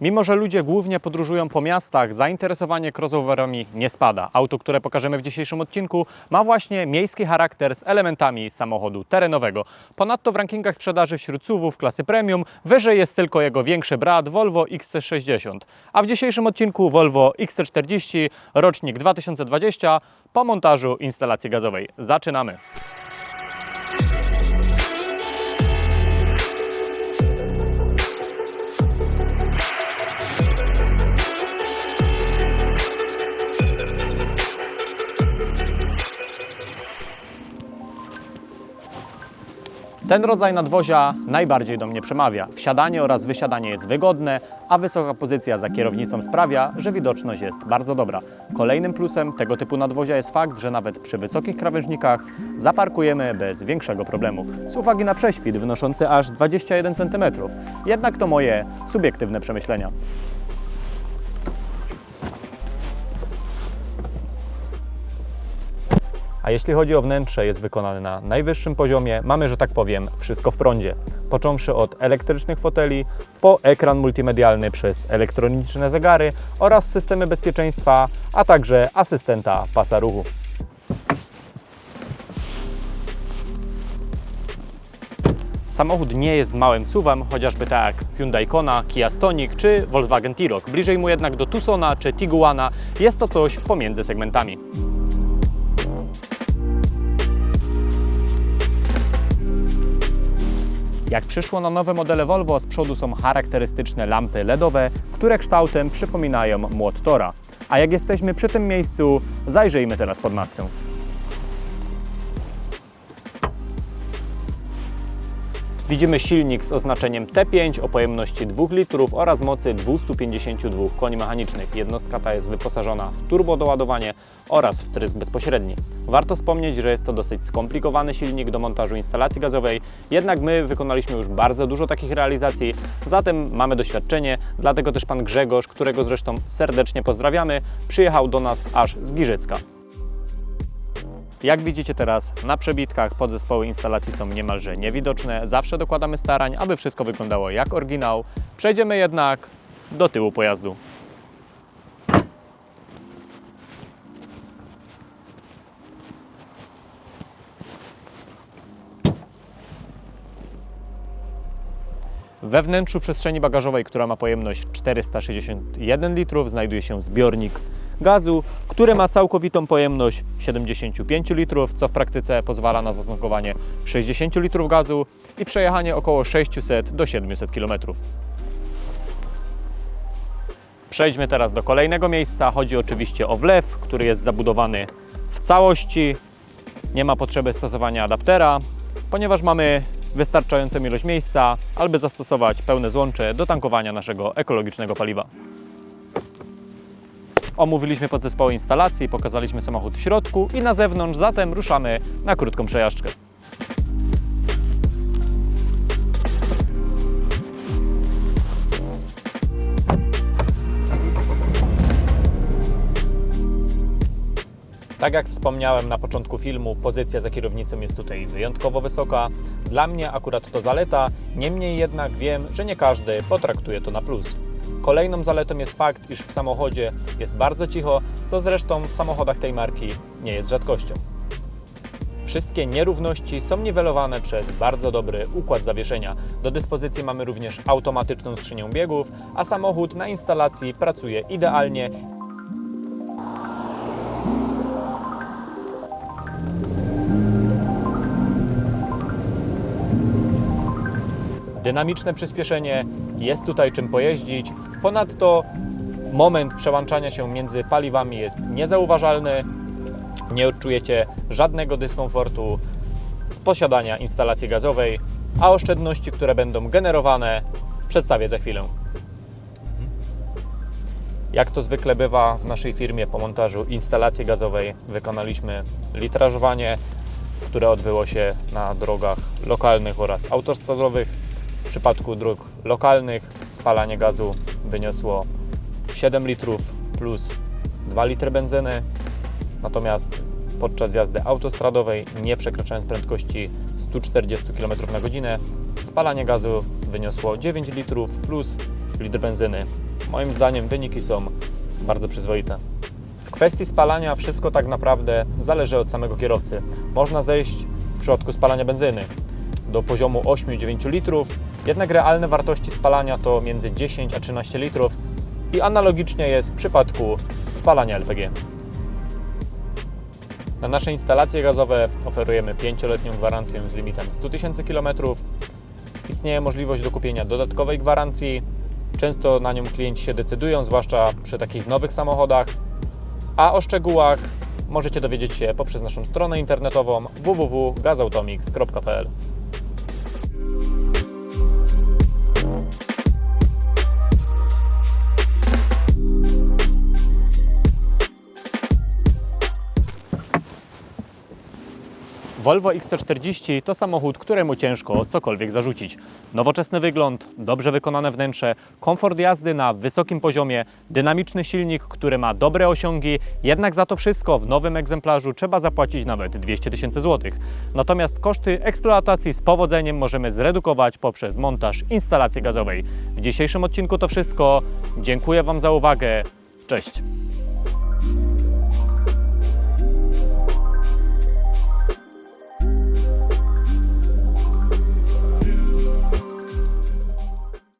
Mimo, że ludzie głównie podróżują po miastach, zainteresowanie crossoverami nie spada. Auto, które pokażemy w dzisiejszym odcinku, ma właśnie miejski charakter z elementami samochodu terenowego. Ponadto w rankingach sprzedaży wśród SUVów klasy premium wyżej jest tylko jego większy brat Volvo XC60. A w dzisiejszym odcinku Volvo XC40, rocznik 2020, po montażu instalacji gazowej. Zaczynamy! Ten rodzaj nadwozia najbardziej do mnie przemawia. Wsiadanie oraz wysiadanie jest wygodne, a wysoka pozycja za kierownicą sprawia, że widoczność jest bardzo dobra. Kolejnym plusem tego typu nadwozia jest fakt, że nawet przy wysokich krawężnikach zaparkujemy bez większego problemu. Z uwagi na prześwit wynoszący aż 21 cm. Jednak to moje subiektywne przemyślenia. A jeśli chodzi o wnętrze, jest wykonane na najwyższym poziomie. Mamy, że tak powiem, wszystko w prądzie. Począwszy od elektrycznych foteli, po ekran multimedialny przez elektroniczne zegary oraz systemy bezpieczeństwa, a także asystenta pasa ruchu. Samochód nie jest małym SUV-em, chociażby tak jak Hyundai Kona, Kia Stonic czy Volkswagen T-Roc. Bliżej mu jednak do Tucsona czy Tiguana jest to coś pomiędzy segmentami. Jak przyszło na nowe modele Volvo, z przodu są charakterystyczne lampy LEDowe, które kształtem przypominają młot Tora. A jak jesteśmy przy tym miejscu, zajrzyjmy teraz pod maskę. Widzimy silnik z oznaczeniem T5 o pojemności 2 litrów oraz mocy 252 koni mechanicznych. Jednostka ta jest wyposażona w turbodoładowanie oraz w trysk bezpośredni. Warto wspomnieć, że jest to dosyć skomplikowany silnik do montażu instalacji gazowej, jednak my wykonaliśmy już bardzo dużo takich realizacji, zatem mamy doświadczenie, dlatego też pan Grzegorz, którego zresztą serdecznie pozdrawiamy, przyjechał do nas aż z Giżycka. Jak widzicie teraz, na przebitkach podzespoły instalacji są niemalże niewidoczne. Zawsze dokładamy starań, aby wszystko wyglądało jak oryginał. Przejdziemy jednak do tyłu pojazdu. We wnętrzu przestrzeni bagażowej, która ma pojemność 461 litrów, znajduje się zbiornik gazu, który ma całkowitą pojemność 75 litrów, co w praktyce pozwala na zatankowanie 60 litrów gazu i przejechanie około 600 do 700 km. Przejdźmy teraz do kolejnego miejsca. Chodzi oczywiście o wlew, który jest zabudowany w całości. Nie ma potrzeby stosowania adaptera, ponieważ mamy wystarczającą ilość miejsca, aby zastosować pełne złącze do tankowania naszego ekologicznego paliwa. Omówiliśmy podzespoły instalacji, pokazaliśmy samochód w środku i na zewnątrz, zatem ruszamy na krótką przejażdżkę. Tak jak wspomniałem na początku filmu, pozycja za kierownicą jest tutaj wyjątkowo wysoka. Dla mnie akurat to zaleta, niemniej jednak wiem, że nie każdy potraktuje to na plus. Kolejną zaletą jest fakt, iż w samochodzie jest bardzo cicho, co zresztą w samochodach tej marki nie jest rzadkością. Wszystkie nierówności są niwelowane przez bardzo dobry układ zawieszenia. Do dyspozycji mamy również automatyczną skrzynię biegów, a samochód na instalacji pracuje idealnie dynamiczne przyspieszenie, jest tutaj czym pojeździć. Ponadto moment przełączania się między paliwami jest niezauważalny. Nie odczujecie żadnego dyskomfortu z posiadania instalacji gazowej, a oszczędności, które będą generowane, przedstawię za chwilę. Jak to zwykle bywa w naszej firmie po montażu instalacji gazowej, wykonaliśmy litrażowanie, które odbyło się na drogach lokalnych oraz autostradowych. W przypadku dróg lokalnych spalanie gazu wyniosło 7 litrów plus 2 litry benzyny, natomiast podczas jazdy autostradowej, nie przekraczając prędkości 140 km na godzinę, spalanie gazu wyniosło 9 litrów plus litr benzyny Moim zdaniem wyniki są bardzo przyzwoite. W kwestii spalania wszystko tak naprawdę zależy od samego kierowcy. Można zejść w przypadku spalania benzyny do poziomu 8-9 litrów, jednak realne wartości spalania to między 10 a 13 litrów i analogicznie jest w przypadku spalania LPG. Na nasze instalacje gazowe oferujemy 5-letnią gwarancję z limitem 100 000 km. Istnieje możliwość dokupienia dodatkowej gwarancji. Często na nią klienci się decydują, zwłaszcza przy takich nowych samochodach. A o szczegółach możecie dowiedzieć się poprzez naszą stronę internetową www.gazautomix.pl. Volvo XC40 to samochód, któremu ciężko cokolwiek zarzucić. Nowoczesny wygląd, dobrze wykonane wnętrze, komfort jazdy na wysokim poziomie, dynamiczny silnik, który ma dobre osiągi, jednak za to wszystko w nowym egzemplarzu trzeba zapłacić nawet 200 tysięcy złotych. Natomiast koszty eksploatacji z powodzeniem możemy zredukować poprzez montaż instalacji gazowej. W dzisiejszym odcinku to wszystko. Dziękuję Wam za uwagę. Cześć!